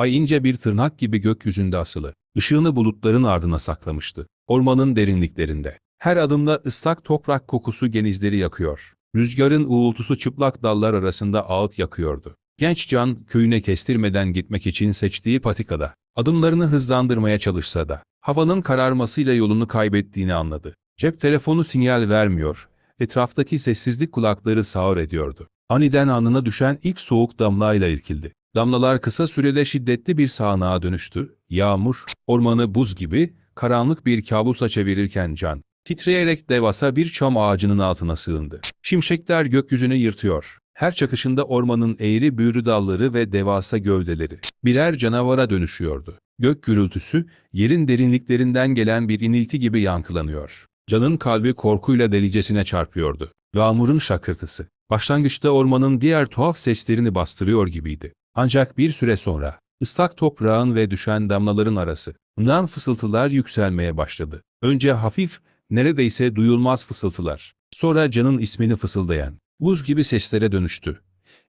Ay ince bir tırnak gibi gökyüzünde asılı. Işığını bulutların ardına saklamıştı. Ormanın derinliklerinde. Her adımda ıslak toprak kokusu genizleri yakıyor. Rüzgarın uğultusu çıplak dallar arasında ağıt yakıyordu. Genç Can, köyüne kestirmeden gitmek için seçtiği patikada, adımlarını hızlandırmaya çalışsa da, havanın kararmasıyla yolunu kaybettiğini anladı. Cep telefonu sinyal vermiyor, etraftaki sessizlik kulakları sağır ediyordu. Aniden alnına düşen ilk soğuk damlayla irkildi. Damlalar kısa sürede şiddetli bir sağanağa dönüştü. Yağmur, ormanı buz gibi, karanlık bir kabusa çevirirken Can, titreyerek devasa bir çam ağacının altına sığındı. Şimşekler gökyüzünü yırtıyor. Her çakışında ormanın eğri büğrü dalları ve devasa gövdeleri birer canavara dönüşüyordu. Gök gürültüsü, yerin derinliklerinden gelen bir inilti gibi yankılanıyor. Can'ın kalbi korkuyla delicesine çarpıyordu. Yağmurun şakırtısı, başlangıçta ormanın diğer tuhaf seslerini bastırıyor gibiydi. Ancak bir süre sonra, ıslak toprağın ve düşen damlaların arası, fısıltılar yükselmeye başladı. Önce hafif, neredeyse duyulmaz fısıltılar. Sonra Can'ın ismini fısıldayan, buz gibi seslere dönüştü.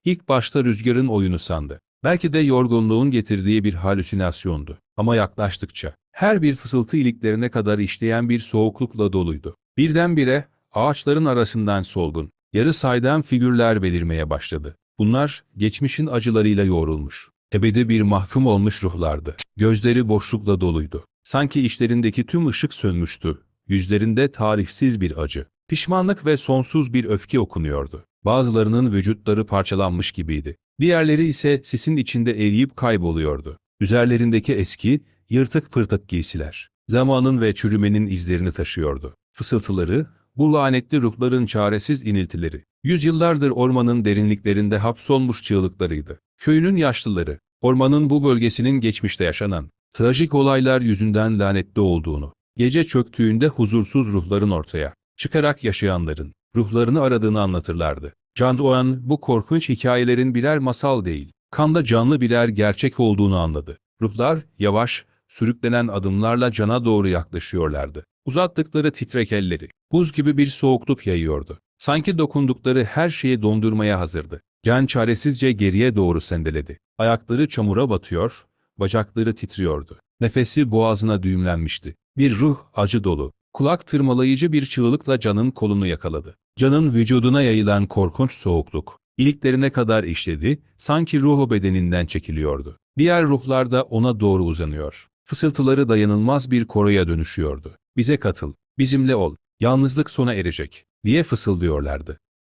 İlk başta rüzgarın oyunu sandı. Belki de yorgunluğun getirdiği bir halüsinasyondu. Ama yaklaştıkça, her bir fısıltı iliklerine kadar işleyen bir soğuklukla doluydu. Birdenbire, ağaçların arasından solgun, yarı saydam figürler belirmeye başladı. Bunlar, geçmişin acılarıyla yoğrulmuş, ebedi bir mahkum olmuş ruhlardı. Gözleri boşlukla doluydu. Sanki işlerindeki tüm ışık sönmüştü. Yüzlerinde tarifsiz bir acı, pişmanlık ve sonsuz bir öfke okunuyordu. Bazılarının vücutları parçalanmış gibiydi. Diğerleri ise sisin içinde eriyip kayboluyordu. Üzerlerindeki eski, yırtık pırtık giysiler, zamanın ve çürümenin izlerini taşıyordu. Fısıltıları, bu lanetli ruhların çaresiz iniltileri, yüzyıllardır ormanın derinliklerinde hapsolmuş çığlıklarıydı. Köyünün yaşlıları, ormanın bu bölgesinin geçmişte yaşanan, trajik olaylar yüzünden lanetli olduğunu, gece çöktüğünde huzursuz ruhların ortaya çıkarak yaşayanların, ruhlarını aradığını anlatırlardı. Can Doğan bu korkunç hikayelerin birer masal değil, kanda canlı birer gerçek olduğunu anladı. Ruhlar, yavaş, sürüklenen adımlarla cana doğru yaklaşıyorlardı. Uzattıkları titrek elleri, buz gibi bir soğukluk yayıyordu. Sanki dokundukları her şeyi dondurmaya hazırdı. Can çaresizce geriye doğru sendeledi. Ayakları çamura batıyor, bacakları titriyordu. Nefesi boğazına düğümlenmişti. Bir ruh acı dolu, kulak tırmalayıcı bir çığlıkla Can'ın kolunu yakaladı. Can'ın vücuduna yayılan korkunç soğukluk, iliklerine kadar işledi, sanki ruhu bedeninden çekiliyordu. Diğer ruhlar da ona doğru uzanıyor. Fısıltıları dayanılmaz bir koroya dönüşüyordu. Bize katıl, bizimle ol, yalnızlık sona erecek, diye fısıldıyorlardı.